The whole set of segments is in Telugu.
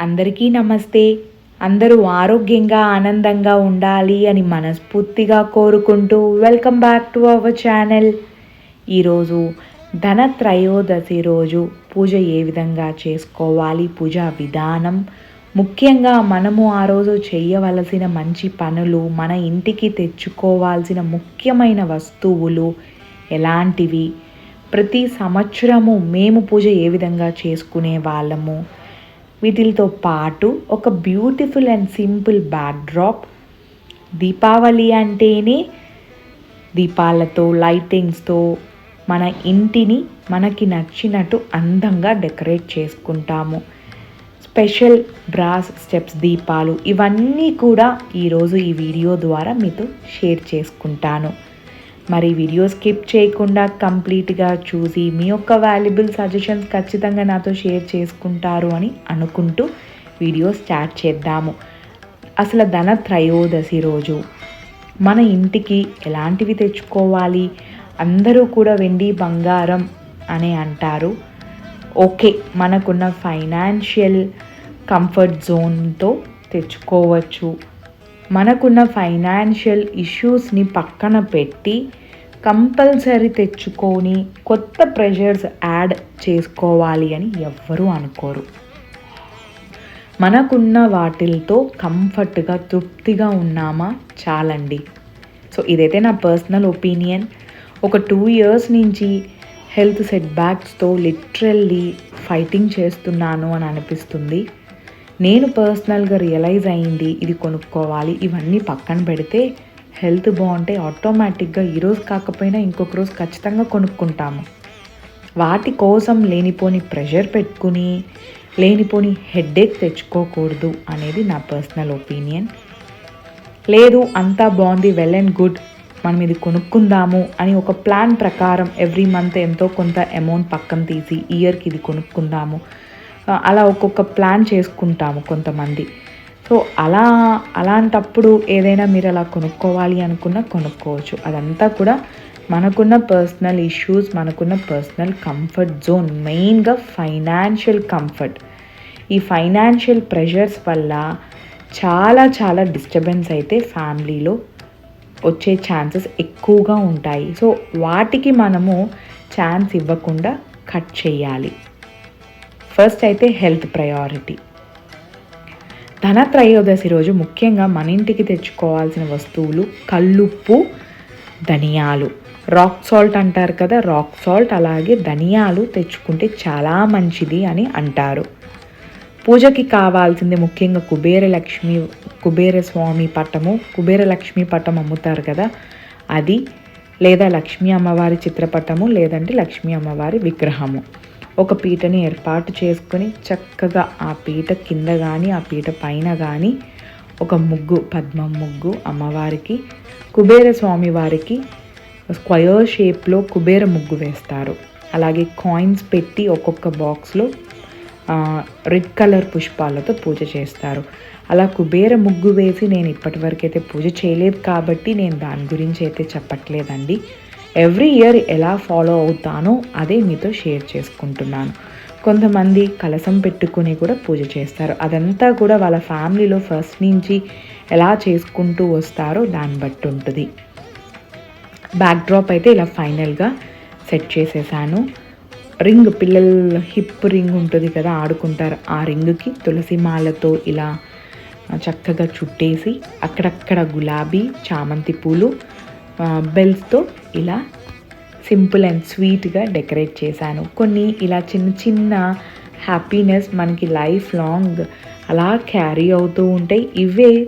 అందరికీ నమస్తే. అందరూ ఆరోగ్యంగా ఆనందంగా ఉండాలి అని మనస్ఫూర్తిగా కోరుకుంటూ welcome back to our channel. ఈరోజు ధనత్రయోదశి రోజు. పూజ ఏ విధంగా చేసుకోవాలి? పూజా విధానం. ముఖ్యంగా మనము ఆ రోజు చేయవలసిన మంచి పనులు మన ఇంటికి తెచ్చుకోవాల్సిన ముఖ్యమైన వస్తువులు ఎలాంటివి? ప్రతి సంవత్సరము మేము పూజ ఏ విధంగా చేసుకునే వాళ్ళము? వీటితో పాటు ఒక beautiful and simple backdrop. Deepavali అంటేనే దీపాలతో లైటింగ్స్తో మన ఇంటిని మనకి నచ్చినట్టు అందంగా డెకరేట్ చేసుకుంటాము. స్పెషల్ బ్రాస్ స్టెప్స్ దీపాలు ఇవన్నీ కూడా ఈరోజు ఈ వీడియో ద్వారా మీతో షేర్ చేసుకుంటాను. మరి వీడియో స్కిప్ చేయకుండా కంప్లీట్గా చూసి మీ యొక్క వాల్యుబుల్ సజెషన్స్ ఖచ్చితంగా నాతో షేర్ చేసుకుంటారు అని అనుకుంటూ వీడియో స్టార్ట్ చేద్దాము. అసలు ధన త్రయోదశి రోజు. మన ఇంటికి ఎలాంటివి తెచ్చుకోవాలి? అందరూ కూడా వెండి బంగారం అని అంటారు. ఓకే మనకున్న ఫైనాన్షియల్ కంఫర్ట్ జోన్తో తెచ్చుకోవచ్చు. మనకున్న ఫైనాన్షియల్ ఇష్యూస్ని పక్కన పెట్టి కంపల్సరీ తెచ్చుకొని కొత్త ప్రెషర్స్ యాడ్ చేసుకోవాలి అని ఎవ్వరూ అనుకోరు. మనకున్న వాటిలతో కంఫర్ట్గా తృప్తిగా ఉన్నామా? చాలండి. సో ఇదైతే నా పర్సనల్ ఒపీనియన్. ఒక టూ ఇయర్స్ నుంచి హెల్త్ సెట్ బ్యాక్స్తో లిటరల్లీ ఫైటింగ్ చేస్తున్నాను అని అనిపిస్తుంది. నేను పర్సనల్గా రియలైజ్ అయింది ఇది కొనుక్కోవాలి. ఇవన్నీ పక్కన పెడితే హెల్త్ బాగుంటే ఆటోమేటిక్గా ఈరోజు కాకపోయినా ఇంకొక రోజు ఖచ్చితంగా కొనుక్కుంటాము. వాటి కోసం లేనిపోని ప్రెషర్ పెట్టుకుని లేనిపోని హెడ్ఏక్ తెచ్చుకోకూడదు అనేది నా పర్సనల్ ఒపీనియన్. లేదు అంతా బాగుంది వెల్ అండ్ గుడ్ మనం ఇది కొనుక్కుందాము అని ఒక ప్లాన్ ప్రకారం ఎవ్రీ మంత్ ఎంతో కొంత అమౌంట్ పక్కన తీసి ఇయర్కి ఇది కొనుక్కుందాము. అలా ఒక్కొక్క ప్లాన్ చేసుకుంటాము కొంతమంది. సో అలా అలాంటప్పుడు ఏదైనా మీరు అలా కొనుక్కోవాలి అనుకున్నా కొనుక్కోవచ్చు. అదంతా కూడా మనకున్న పర్సనల్ ఇష్యూస్ మనకున్న పర్సనల్ కంఫర్ట్ జోన్ మెయిన్గా ఫైనాన్షియల్ కంఫర్ట్ ఈ ఫైనాన్షియల్ ప్రెషర్స్ వల్ల చాలా చాలా డిస్టర్బెన్స్ అయితే ఫ్యామిలీలో వచ్చే ఛాన్సెస్ ఎక్కువగా ఉంటాయి. సో వాటికి మనము ఛాన్స్ ఇవ్వకుండా కట్ చేయాలి. ఫస్ట్ అయితే హెల్త్ ప్రయారిటీ ధనత్రయోదశి రోజు ముఖ్యంగా మన ఇంటికి తెచ్చుకోవాల్సిన వస్తువులు కల్లుప్పు ధనియాలు. రాక్ సాల్ట్ అంటారు కదా రాక్ సాల్ట్ అలాగే ధనియాలు తెచ్చుకుంటే చాలా మంచిది అని అంటారు. పూజకి కావాల్సింది ముఖ్యంగా కుబేర లక్ష్మి కుబేర స్వామి పట్టము కుబేర లక్ష్మి పట్టం అమ్ముతారు కదా అది లేదా లక్ష్మీ అమ్మవారి చిత్రపటము లేదంటే లక్ష్మీ అమ్మవారి విగ్రహము. ఒక పీటని ఏర్పాటు చేసుకొని చక్కగా ఆ పీట కింద కానీ ఆ పీట పైన కానీ ఒక ముగ్గు పద్మం ముగ్గు అమ్మవారికి కుబేర స్వామి వారికి స్క్వయర్ షేప్లో కుబేర ముగ్గు వేస్తారు. అలాగే కాయిన్స్ పెట్టి ఒక్కొక్క బాక్స్లో రెడ్ కలర్ పుష్పాలతో పూజ చేస్తారు. అలా కుబేర ముగ్గు వేసి నేను ఇప్పటివరకు అయితే పూజ చేయలేదు కాబట్టి నేను దాని గురించి అయితే చెప్పట్లేదండి. ఎవ్రీ ఇయర్ ఎలా ఫాలో అవుతానో అదే మీతో షేర్ చేసుకుంటున్నాను. కొంతమంది కలసం పెట్టుకుని కూడా పూజ చేస్తారు. అదంతా కూడా వాళ్ళ ఫ్యామిలీలో ఫస్ట్ నుంచి ఎలా చేసుకుంటూ వస్తారో దాన్ని బట్టి ఉంటుంది. బ్యాక్ డ్రాప్ అయితే ఇలా ఫైనల్గా సెట్ చేసేసాను. రింగ్ పిల్లల హిప్ రింగ్ ఉంటుంది కదా ఆడుకుంటారు. ఆ రింగ్కి తులసి మాలతో ఇలా చక్కగా చుట్టేసి అక్కడక్కడ గులాబీ చామంతి పూలు బెల్స్తో ఇలా సింపుల్ అండ్ స్వీట్గా డెకరేట్ చేశాను. కొన్ని ఇలా చిన్న చిన్న హ్యాపీనెస్ మనకి లైఫ్ లాంగ్ అలా క్యారీ అవుతూ ఉంటాయి ఇవే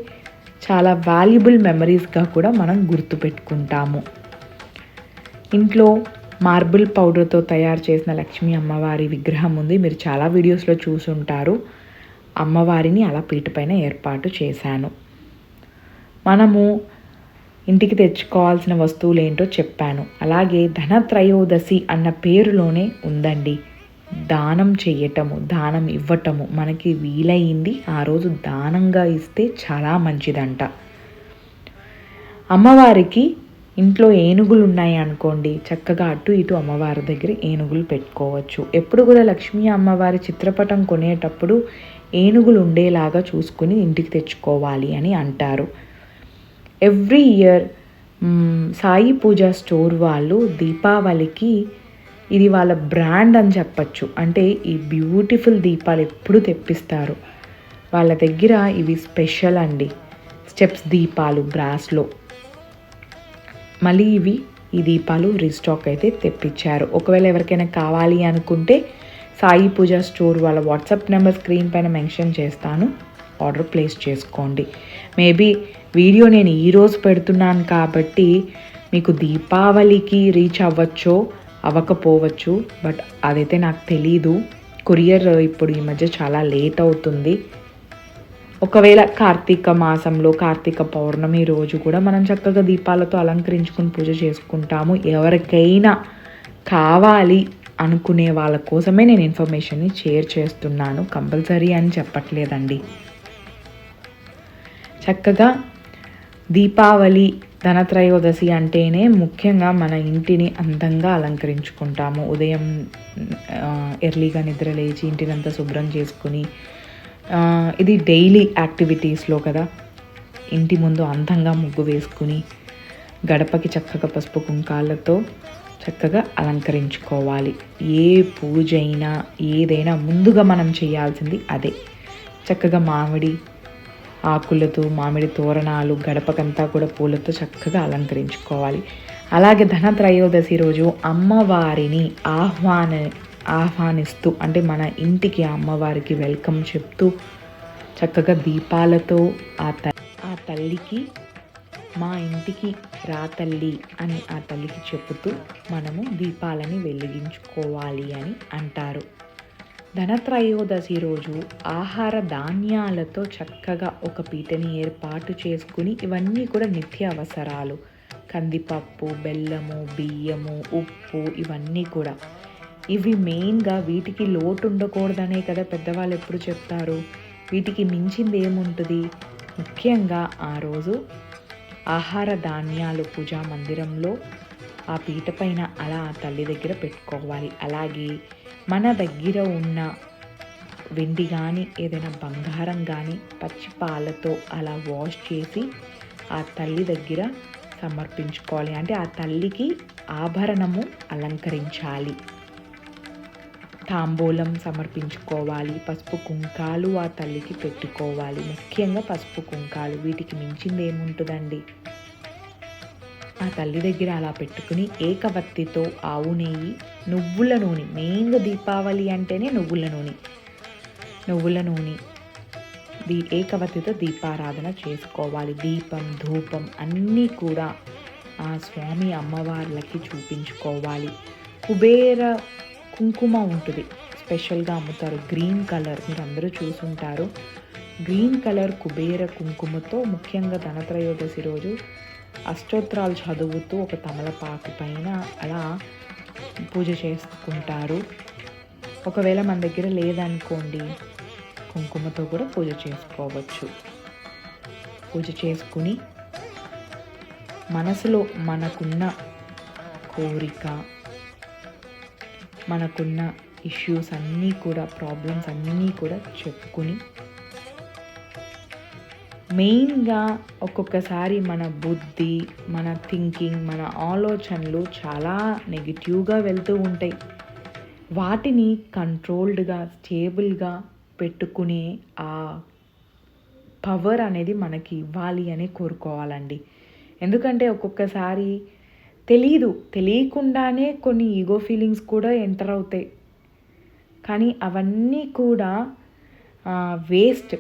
చాలా వాల్యుబుల్ మెమరీస్గా కూడా మనం గుర్తుపెట్టుకుంటాము ఇంట్లో మార్బుల్ పౌడర్తో తయారు చేసిన లక్ష్మీ అమ్మవారి విగ్రహం ఉంది. మీరు చాలా వీడియోస్లో చూసుంటారు. అమ్మవారిని అలా పీటపైన ఏర్పాటు చేశాను. మనము ఇంటికి తెచ్చుకోవాల్సిన వస్తువులు ఏంటో చెప్పాను. అలాగే ధనత్రయోదశి అన్న పేరులోనే ఉందండి. దానం చెయ్యటము దానం ఇవ్వటము మనకి వీలైంది. ఆ రోజు దానంగా ఇస్తే చాలా మంచిదంట. అమ్మవారికి ఇంట్లో ఏనుగులు ఉన్నాయి అనుకోండి చక్కగా అటు ఇటు అమ్మవారి దగ్గర ఏనుగులు పెట్టుకోవచ్చు. ఎప్పుడు కూడా లక్ష్మీ అమ్మవారి చిత్రపటం కొనేటప్పుడు ఏనుగులు ఉండేలాగా చూసుకుని ఇంటికి తెచ్చుకోవాలి అని అంటారు. Every year Sai Puja store వాళ్ళు దీపావళికి ఇది వాళ్ళ బ్రాండ్ అని చెప్పచ్చు. అంటే ఈ బ్యూటిఫుల్ దీపాలు ఎప్పుడు తెప్పిస్తారు. వాళ్ళ దగ్గర ఇవి స్పెషల్ అండి. స్టెప్స్ దీపాలు బ్రాస్లో. మళ్ళీ ఇవి ఈ దీపాలు రీస్టాక్ అయితే తెప్పించారు. ఒకవేళ ఎవరికైనా కావాలి అనుకుంటే సాయి పూజ స్టోర్ వాళ్ళ వాట్సాప్ నెంబర్ స్క్రీన్ పైన మెన్షన్ చేస్తాను. ఆర్డర్ ప్లేస్ చేసుకోండి. మేబీ వీడియో నేను ఈరోజు పెడుతున్నాను కాబట్టి మీకు దీపావళికి రీచ్ అవ్వచ్చో అవ్వకపోవచ్చు బట్ అదైతే నాకు తెలీదు. కొరియర్ ఇప్పుడు ఈ మధ్య చాలా లేట్ అవుతుంది. ఒకవేళ కార్తీక మాసంలో కార్తీక పౌర్ణమి రోజు కూడా మనం చక్కగా దీపాలతో అలంకరించుకుని పూజ చేసుకుంటాము. ఎవరికైనా కావాలి అనుకునే వాళ్ళ కోసమే నేను ఇన్ఫర్మేషన్ని షేర్ చేస్తున్నాను. కంపల్సరీ అని చెప్పట్లేదండి. చక్కగా దీపావళి ధనత్రయోదశి అంటేనే ముఖ్యంగా మన ఇంటిని అందంగా అలంకరించుకుంటాము. ఉదయం ఎర్లీగా నిద్ర లేచి ఇంటినంతా శుభ్రం చేసుకుని ఇది డైలీ యాక్టివిటీస్లో కదా. ఇంటి ముందు అందంగా ముగ్గు వేసుకుని గడపకి చక్కగా పసుపు కుంకాలతో చక్కగా అలంకరించుకోవాలి. ఏ పూజ అయినా ఏదైనా ముందుగా మనం చేయాల్సింది అదే. చక్కగా మామిడి ఆకులతో మామిడి తోరణాలు గడపకంతా కూడా పూలతో చక్కగా అలంకరించుకోవాలి. అలాగే ధనత్రయోదశి రోజు అమ్మవారిని ఆహ్వాన ఆహ్వానిస్తూ అంటే మన ఇంటికి అమ్మవారికి వెల్కమ్ చెప్తూ చక్కగా దీపాలతో ఆ త ఆ తల్లికి మా ఇంటికి రా తల్లి అని ఆ తల్లికి చెబుతూ మనము దీపాలని వెలిగించుకోవాలి అని అంటారు. ధనత్రయోదశి రోజు ఆహార ధాన్యాలతో చక్కగా ఒక పీటని ఏర్పాటు చేసుకుని ఇవన్నీ కూడా నిత్య అవసరాలు కందిపప్పు బెల్లము బియ్యము ఉప్పు ఇవన్నీ కూడా. ఇవి మెయిన్గా వీటికి లోటు ఉండకూడదనే కదా పెద్దవాళ్ళు ఎప్పుడు చెప్తారు? వీటికి మించింది ఏముంటుంది? ముఖ్యంగా ఆ రోజు ఆహార ధాన్యాలు పూజా మందిరంలో ఆ పీట పైన అలా తల్లి దగ్గర పెట్టుకోవాలి. అలాగే మన దగ్గర ఉన్న వెండి కానీ ఏదైనా బంగారం కానీ పచ్చి పాలతో అలా వాష్ చేసి ఆ తల్లి దగ్గర సమర్పించుకోవాలి. అంటే ఆ తల్లికి ఆభరణము అలంకరించాలి. తాంబూలం సమర్పించుకోవాలి. పసుపు కుంకాలు ఆ తల్లికి పెట్టుకోవాలి. ముఖ్యంగా పసుపు కుంకాలు. వీటికి మించింది ఏముంటుందండి ఆ తల్లి దగ్గర అలా పెట్టుకుని ఏకవత్తితో ఆవు నెయ్యి నువ్వుల నూనె మెయిన్గా దీపావళి అంటేనే నువ్వుల నూనె. నువ్వుల నూనె. దీ ఏకవత్తితో దీపారాధన చేసుకోవాలి. దీపం ధూపం అన్నీ కూడా ఆ స్వామి అమ్మవార్లకి చూపించుకోవాలి. కుబేర కుంకుమ ఉంటుంది. స్పెషల్గా అమ్ముతారు. గ్రీన్ కలర్ మీరు అందరూ చూసుంటారు. గ్రీన్ కలర్ కుబేర కుంకుమతో ముఖ్యంగా ధనత్రయోదశి రోజు అష్టోత్తరాలు చదువుతూ ఒక తమలపాకు పైన అలా పూజ చేసుకుంటారు. ఒకవేళ మన దగ్గర లేదనుకోండి కుంకుమతో కూడా పూజ చేసుకోవచ్చు. పూజ చేసుకుని మనసులో మనకున్న కోరిక మనకున్న ఇష్యూస్ అన్నీ కూడా ప్రాబ్లమ్స్ అన్నీ కూడా చెప్పుకుని మెయిన్గా ఒక్కొక్కసారి మన బుద్ధి మన థింకింగ్ మన ఆలోచనలు చాలా నెగిటివ్గా వెళ్తూ ఉంటాయి. వాటిని కంట్రోల్డ్గా స్టేబుల్గా పెట్టుకునే ఆ పవర్ అనేది మనకి ఇవ్వాలి అని కోరుకోవాలండి. ఎందుకంటే ఒక్కొక్కసారి తెలీదు తెలియకుండానే కొన్ని ఈగో ఫీలింగ్స్ కూడా ఎంటర్ అవుతాయి. కానీ అవన్నీ కూడా వేస్ట్.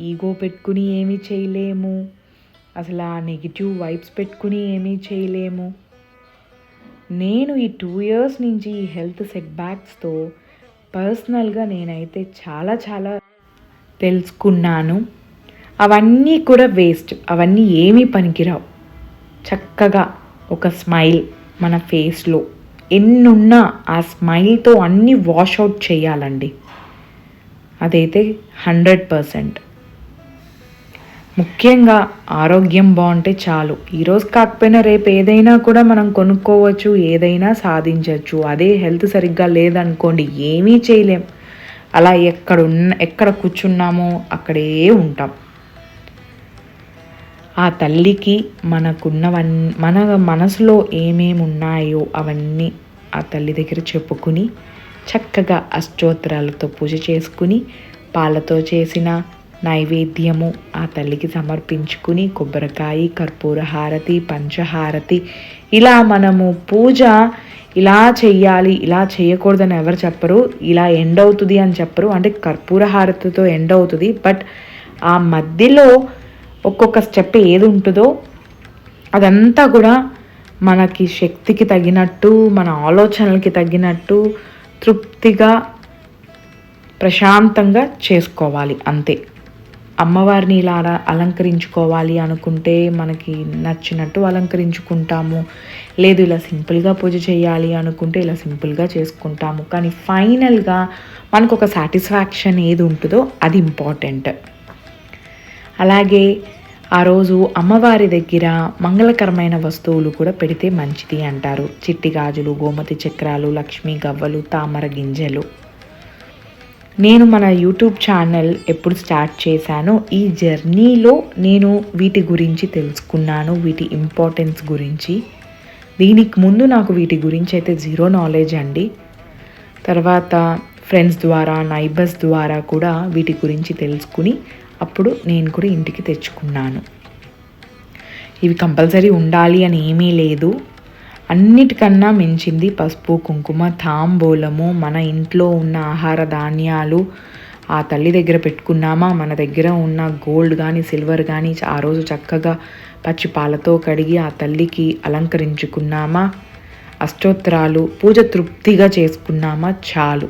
ఈగో పెట్టుకుని ఏమీ చేయలేము. అసలు ఆ నెగిటివ్ వైబ్స్ పెట్టుకుని ఏమీ చేయలేము. నేను ఈ టూ ఇయర్స్ నుంచి ఈ హెల్త్ సెట్ బ్యాక్స్తో పర్సనల్గా నేనైతే చాలా చాలా తెలుసుకున్నాను. అవన్నీ కూడా వేస్ట్ అవన్నీ ఏమీ పనికిరావు. చక్కగా ఒక స్మైల్ మన ఫేస్లో ఎన్నున్నా ఆ స్మైల్తో అన్నీ వాష్ అవుట్ చేయాలండి. అదైతే హండ్రెడ్ పర్సెంట్ ముఖ్యంగా ఆరోగ్యం బాగుంటే చాలు. ఈరోజు కాకపోయినా రేపు ఏదైనా కూడా మనం కొనుక్కోవచ్చు ఏదైనా సాధించవచ్చు అదే హెల్త్ సరిగ్గా లేదనుకోండి ఏమీ చేయలేం. అలా ఎక్కడ ఉన్న ఎక్కడ కూర్చున్నామో అక్కడే ఉంటాం. ఆ తల్లికి మనకున్నవన్ మన మనసులో ఏమేమి ఉన్నాయో అవన్నీ ఆ తల్లి దగ్గర చెప్పుకుని చక్కగా అష్టోత్తరాలతో పూజ చేసుకుని పాలతో చేసిన నైవేద్యము. ఆ తల్లికి సమర్పించుకుని కొబ్బరికాయ కర్పూర హారతి పంచహారతి. ఇలా మనము పూజ ఇలా చెయ్యాలి ఇలా చేయకూడదని ఎవరు చెప్పరు. ఇలా ఎండ్ అవుతుంది అని చెప్పరు. అంటే కర్పూర హారతితో ఎండ్ అవుతుంది. బట్ ఆ మధ్యలో ఒక్కొక్క స్టెప్ ఏది ఉంటుందో అదంతా కూడా మనకి శక్తికి తగినట్టు మన ఆలోచనలకి తగినట్టు తృప్తిగా ప్రశాంతంగా చేసుకోవాలి. అంతే. అమ్మవారిని ఇలా అలంకరించుకోవాలి అనుకుంటే మనకి నచ్చినట్టు అలంకరించుకుంటాము. లేదు ఇలా సింపుల్గా పూజ చేయాలి అనుకుంటే ఇలా సింపుల్గా చేసుకుంటాము. కానీ ఫైనల్గా మనకు ఒక సాటిస్ఫాక్షన్ ఏది ఉంటుందో అది ఇంపార్టెంట్. అలాగే ఆ రోజు అమ్మవారి దగ్గర మంగళకరమైన వస్తువులు కూడా పెడితే మంచిది అంటారు. చిట్టి గాజులు గోమతి చక్రాలు లక్ష్మీ గవ్వలు తామర గింజలు. నేను మన యూట్యూబ్ ఛానల్ ఎప్పుడు స్టార్ట్ చేశానో ఈ జర్నీలో నేను వీటి గురించి తెలుసుకున్నాను వీటి ఇంపార్టెన్స్ గురించి. దీనికి ముందు నాకు వీటి గురించి అయితే జీరో నాలెడ్జ్ అండి. తర్వాత ఫ్రెండ్స్ ద్వారా నైబర్స్ ద్వారా కూడా వీటి గురించి తెలుసుకుని అప్పుడు నేను కూడా ఇంటికి తెచ్చుకున్నాను. ఇవి కంపల్సరీ ఉండాలి అని ఏమీ లేదు. అన్నిటికన్నా మించింది పసుపు కుంకుమ తాంబూలము మన ఇంట్లో ఉన్న ఆహార ధాన్యాలు ఆ తల్లి దగ్గర పెట్టుకున్నామా మన దగ్గర ఉన్న గోల్డ్ కానీ సిల్వర్ కానీ ఆ రోజు చక్కగా పచ్చి పాలతో కడిగి ఆ తల్లికి అలంకరించుకున్నామా? అష్టోత్తరాలు పూజ తృప్తిగా చేసుకున్నామా? చాలు.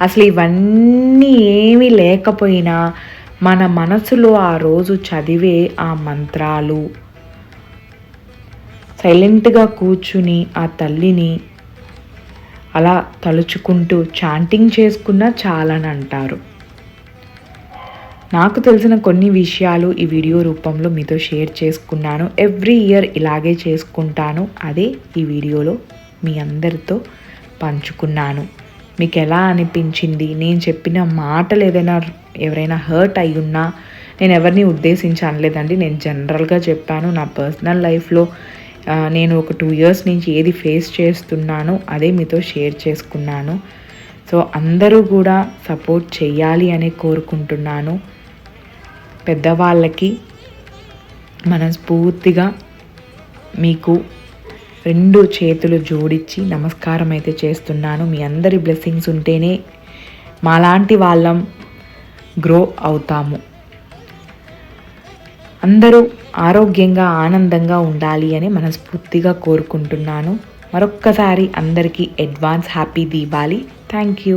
అసలు ఇవన్నీ ఏమీ లేకపోయినా మన మనసులో ఆ రోజు చదివే ఆ మంత్రాలు సైలెంట్గా కూర్చుని ఆ తల్లిని అలా తలుచుకుంటూ చాంటింగ్ చేసుకున్నా చాలని అంటారు. నాకు తెలిసిన కొన్ని విషయాలు ఈ వీడియో రూపంలో మీతో షేర్ చేసుకున్నాను. ఎవ్రీ ఇయర్ ఇలాగే చేసుకుంటాను. అదే ఈ వీడియోలో మీ అందరితో పంచుకున్నాను. మీకు ఎలా అనిపించింది? నేను చెప్పిన మాటలు ఏదైనా ఎవరైనా హర్ట్ అయి ఉన్నా నేను ఎవరిని ఉద్దేశించి అనలేదండి నేను జనరల్గా చెప్పాను నా పర్సనల్ లైఫ్లో నేను ఒక టూ ఇయర్స్ నుంచి ఏది ఫేస్ చేస్తున్నానో అదే మీతో షేర్ చేసుకున్నాను. సో అందరూ కూడా సపోర్ట్ చేయాలి అని కోరుకుంటున్నాను. పెద్దవాళ్ళకి మనస్ఫూర్తిగా మీకు రెండు చేతులు జోడించి నమస్కారం అయితే చేస్తున్నాను. మీ అందరి బ్లెస్సింగ్స్ ఉంటేనే మాలాంటి వాళ్ళం గ్రో అవుతాము. అందరూ ఆరోగ్యంగా ఆనందంగా ఉండాలి అని మనస్ఫూర్తిగా కోరుకుంటున్నాను. మరొక్కసారి అందరికీ advance happy Deepavali thank you